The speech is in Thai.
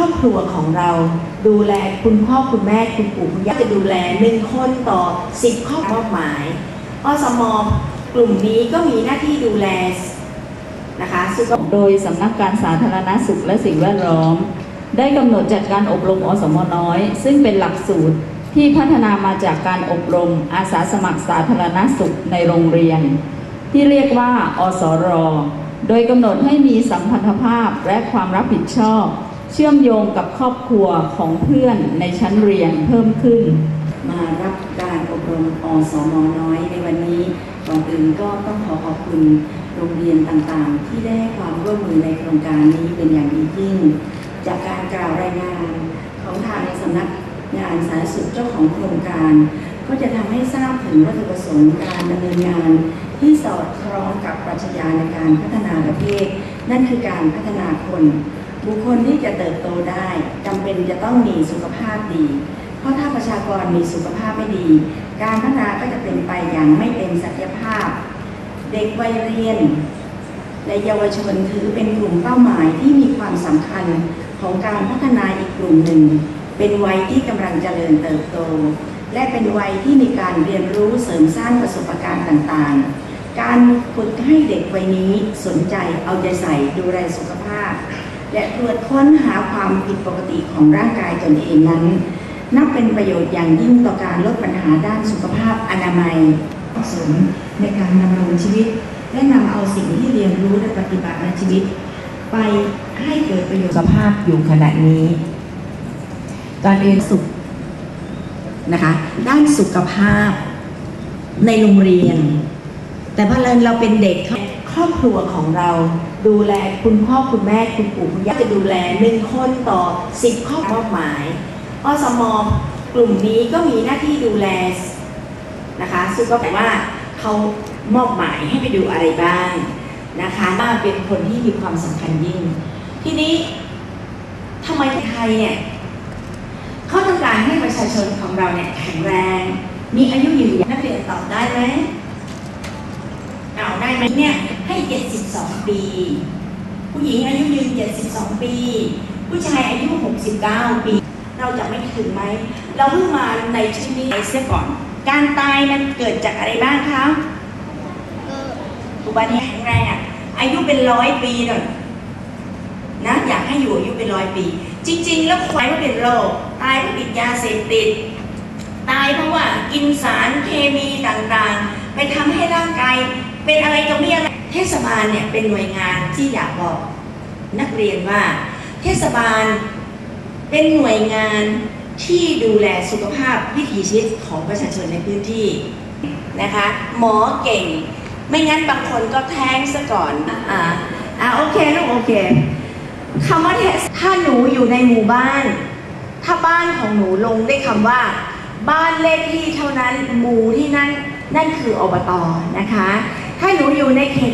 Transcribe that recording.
รอบครัวของเราดูแลคุณพ่อคุณแม่คุณปู่คุณย่าจะดูแลหนึ่งคนต่อสิบครอบมอบหมายอสมกลุ่มนี้ก็มีหน้าที่ดูแลนะคะซึ่งโดยสำนักการสาธารณสุขและสิ่งแวดล้อม ได้กำหนดจัดการอบรมอสมน้อย ซึ่งเป็นหลักสูตรที่พัฒนามาจากการอบรมอาสาสมัครสาธารณสุขในโรงเรียน ที่เรียกว่า อสร โดยกำหนดให้มีสัมพันธภาพและความรับผิดชอบ เชื่อมโยงกับครอบครัวของเพื่อนในชั้นเรียนเพิ่มขึ้น มารับการอบรมอสมน้อยในวันนี้ก่อนอื่นก็ต้องขอขอบคุณโรงเรียนต่างๆ ที่ได้ให้ความร่วมมือในโครงการนี้เป็นอย่างดียิ่ง จากการกล่าวรายงานของทางสำนักงานสาธารณสุขเจ้าของโครงการ ก็จะทำให้ทราบถึงวัตถุประสงค์การดำเนินงาน ที่สอดคล้องกับปรัชญาในการพัฒนาประเทศ นั่นคือการพัฒนาคน บุคคลที่จะเติบโตได้จำเป็นจะต้องมีสุขภาพดี เพราะถ้าประชากรมีสุขภาพไม่ดี การพัฒนาก็จะเป็นไปอย่างไม่เต็มศักยภาพ เด็กวัยเรียน และเยาวชนถือเป็นกลุ่มเป้าหมายที่มีความสำคัญของการพัฒนาอีกกลุ่มหนึ่ง เป็นวัยที่กำลังเจริญเติบโต และเป็นวัยที่มีการเรียนรู้เสริมสร้างประสบการณ์ต่างๆ การฝึกให้เด็กวัยนี้สนใจเอาใจใส่ดูแลสุขภาพ และตรวจค้นหาความผิดปกติของร่างกายตนเองนั้น นับเป็นประโยชน์อย่างยิ่งต่อการลดปัญหาด้านสุขภาพอนามัยเหมาะสมในการดำรงชีวิต และนำเอาสิ่งที่เรียนรู้และปฏิบัติในชีวิต ไปให้เกิดประโยชน์สุขภาพอยู่ขณะนี้การเรียนสุขนะคะด้านสุขภาพในโรงเรียน แต่พอเราเราเป็นเด็ก ครอบครัวของเราดูแลคุณพ่อคุณแม่คุณปู่คุณย่าจะดูแลหนึ่งคนต่อสิบครอบมอบหมายอสมกลุ่มนี้ก็มีหน้าที่ดูแลนะคะซึ่งก็แปลว่าเขามอบหมายให้ไปดูอะไรบ้างนะคะบ้างเป็นคนที่มีความสำคัญยิ่ง ทีนี้ทำไมไทยเนี่ยเขาต้องการให้ประชาชนของเราเนี่ยแข็งแรง มีอายุยืนนักเรียนตอบได้ไหมเอาได้ไหมเนี่ย ให้ 72 ปี ผู้หญิงอายุยืน 72 ปี ผู้ชายอายุ 69 ปี เราจะไม่ถึงไหม เราเพิ่งมาในชีวิตนี้เสียก่อน การตายมันเกิดจากอะไรบ้างคะอุบัติเหตุแข็งแรงอะอายุเป็นร้อยปีเลยนะอยากให้อยู่อายุเป็นร้อยปี จริง ๆ แล้วควายก็เป็นโรคตายเพราะติดยาเสพติด ตายเพราะว่ากินสารเคมีต่างๆ ไปทำให้ร่างกายเป็นอะไรก็ไม่อะไร เทศบาลเนี่ยเป็นหน่วยงานที่อยากบอกนักเรียนว่า เทศบาลเป็นหน่วยงานที่ดูแลสุขภาพวิถีชีวิตของประชาชนในพื้นที่นะคะหมอเก่ง ไม่งั้นบางคนก็แท้งซะก่อนอ่าอ่าโอเคลูกโอเคคำว่าเทสถ้าหนูอยู่ในหมู่บ้าน ถ้าบ้านของหนูลงได้คำว่า บ้านเลขที่เท่านั้นหมู่ที่นั่นนั่นคืออบตนะคะ ถ้าหนูอยู่ในเขต